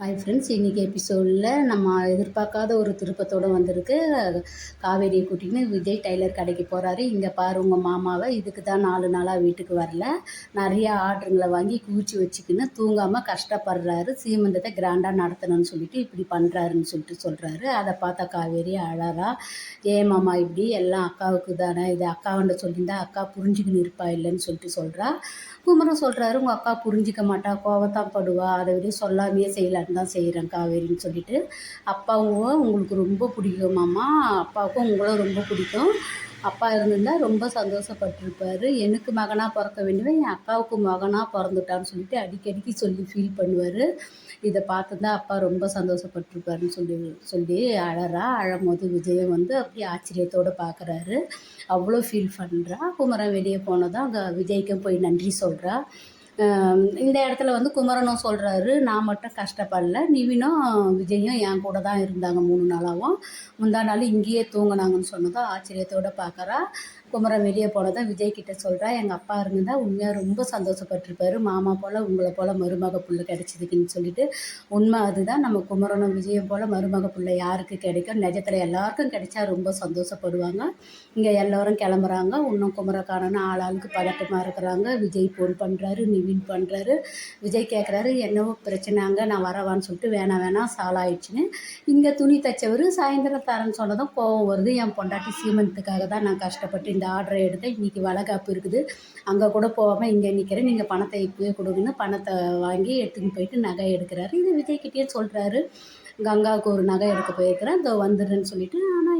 Hi friends இன்றைக்கி எபிசோடில் நம்ம எதிர்பார்க்காத ஒரு திருப்பத்தோடு வந்திருக்கு. காவேரியை கூட்டின்னு விஜய் டைலர் கடைக்கு போகிறாரு இங்கே பாரு உங்கள் மாமாவை. இதுக்கு தான் நாலு நாளாக வீட்டுக்கு வரல. நிறையா ஆர்டருங்களை வாங்கி குவிச்சு வச்சுக்கின்னு தூங்காமல் கஷ்டப்படுறாரு. சீமந்தத்தை கிராண்டாக நடத்தணும்னு சொல்லிட்டு இப்படி பண்ணுறாருன்னு சொல்லிட்டு சொல்கிறாரு அதை பார்த்தா காவேரி அழறா. ஏ மாமா இப்படி எல்லாம் அக்காவுக்கு தானே? இது அக்காவன்ட்ட சொல்லியிருந்தா அக்கா புரிஞ்சுக்கின்னு இருப்பா இல்லைன்னு சொல்லிட்டு சொல்கிறா குமரன் சொல்கிறாரு உங்கள் அக்கா புரிஞ்சிக்க மாட்டா. கோவத்தான் படுவா. அதை விட சொல்லாமையே செய்யலான்னு தான் செய்கிறேன் காவேரின்னு சொல்லிட்டு. அப்பாவும் உங்களுக்கு ரொம்ப பிடிக்கும் மாமா. அப்பாவுக்கும் உங்களும் ரொம்ப பிடிக்கும். அப்பா இருந்திருந்தால் ரொம்ப சந்தோஷப்பட்டிருப்பார். எனக்கு மகனாக பிறக்க வேண்டியவன் என் அக்காவுக்கு மகனாக பிறந்துட்டான்னு சொல்லிட்டு அடிக்கடிக்கு சொல்லி ஃபீல் பண்ணுவார். இதை பார்த்து தான் அப்பா ரொம்ப சந்தோஷப்பட்டிருப்பாருன்னு சொல்லி சொல்லி அழறா அழும்போது விஜயம் வந்து அப்படியே ஆச்சரியத்தோடு பார்க்குறாரு. அவ்வளோ ஃபீல் பண்ணுறா குமரன் வெளியே போனதான் அங்கே விஜய்க்கும் போய் நன்றி சொல்கிறா இந்த இடத்துல வந்து குமரனும் சொல்கிறாரு நான் மட்டும் கஷ்டப்படல. நிவினும் விஜயும் என் கூட தான் இருந்தாங்க மூணு நாளாகவும் முந்தா நாள் இங்கேயே தூங்கினாங்கன்னு சொன்னதும் ஆச்சரியத்தோடு பார்க்குறா குமரன் வெளியே போனதும் விஜய் கிட்ட சொல்கிறா எங்கள் அப்பா இருந்தால் உண்மையாக ரொம்ப சந்தோஷப்பட்டிருப்பாரு. மாமா போல் உங்களை போல் மருமக புள்ள கிடைச்சதுக்குன்னு சொல்லிட்டு. உண்மை அதுதான். நம்ம குமரனும் விஜயம் போல் மருமக புள்ள யாருக்கு கிடைக்கும்? நிஜத்தில் எல்லாருக்கும் கிடைச்சா ரொம்ப சந்தோஷப்படுவாங்க. இங்கே எல்லோரும் கிளம்புறாங்க. இன்னும் குமரக்காரன்னு ஆளாளுக்கு பதட்டமாக இருக்கிறாங்க. விஜய் ஃபோன் பண்ணுறாரு வின் பண்ணுறாரு விஜய் கேட்குறாரு என்னவோ பிரச்சனைங்க நான் வரவான்னு சொல்லிட்டு வேணாம் வேணாம் சால் ஆயிடுச்சுன்னு இங்கே துணி தைச்சவர் சாயந்தரம் தரேன்னு சொன்னதும் கோவம் வருது. என் பொண்டாட்டி சீமந்தத்துக்காக தான் நான் கஷ்டப்பட்டு இந்த ஆர்டரை எடுத்தேன். இன்றைக்கி வளகாப்பு இருக்குது. அங்கே கூட போகாமல் இங்கே நிற்கிறேன் நீங்கள் பணத்தை இப்போயே கொடுங்கன்னு பணத்தை வாங்கி எடுத்துன்னு போயிட்டு நகை எடுக்கிறாரு. இது விஜய்கிட்டே சொல்கிறாரு கங்காவுக்கு ஒரு நகை எடுக்க போயிருக்கிறேன். இதோ வந்துடுறேன்னு சொல்லிட்டு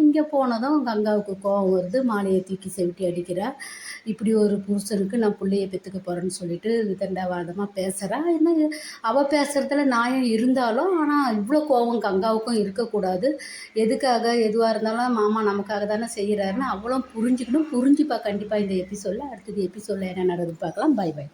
இங்கே போனதும் கங்காவுக்கு கோவம் வருது. மாலையை தூக்கி செவிட்டி அடிக்கிறா. இப்படி ஒரு புருஷனுக்கு நான் பிள்ளைய பெற்றுக்க போகிறேன்னு சொல்லிட்டு விதண்டாவாதமாக பேசுகிறா என்ன அவள் பேசுகிறதுல நியாயம் இருந்தாலும் ஆனால் இவ்வளோ கோவம் கங்காவுக்கும் இருக்கக்கூடாது. எதுக்காக எதுவாக இருந்தாலும் மாமா நமக்காக தானே செய்கிறாருன்னு அவ்வளோ புரிஞ்சுக்கணும். புரிஞ்சுப்பா கண்டிப்பாக இந்த எபிசோடில் அடுத்தது எபிசோடில் என்ன நடக்குது பார்க்கலாம். By by